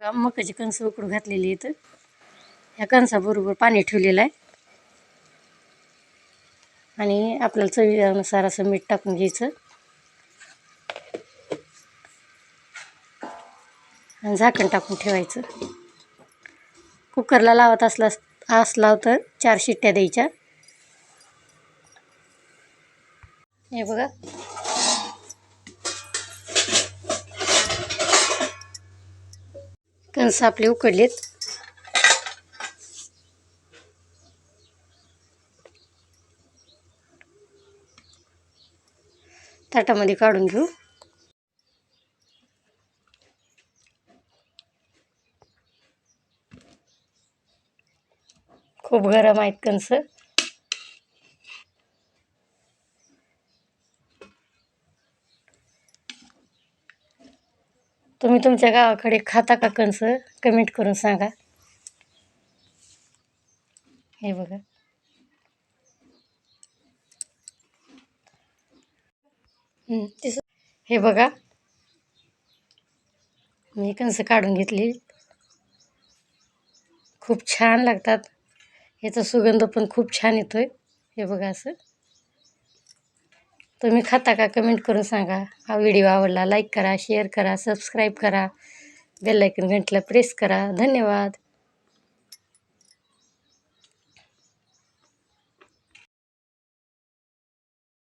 मकाची कणसं उकडून घातलेली इथं ह्या कणसाबरोबर पाणी ठेवलेलं आहे. आणि आपल्याला चवीनुसार असं मीठ टाकून घ्यायचं. आणि झाकण टाकून ठेवायचं. कुकरला लावत असला असला तर चार शिट्ट्या द्यायच्या. हे बघा. कणसं आपले उकडलेत. ताटामध्ये काढून घेऊ. खूप गरम आहेत कणसं. तुम्ही तुमच्या गावाकडे खाता का कणस? कमेंट करून सांगा. हे बघा. तिस हे बघा. मी कणसं काढून घेतली. खूप छान लागतात. याचा सुगंध पण खूप छान येतोय. हे बघा असं. तुम्ही खाता का? कमेंट करून सांगा. हा व्हिडिओ आवडला लाईक करा शेअर करा सबस्क्राईब करा. बेल आयकन घंटला प्रेस करा. धन्यवाद.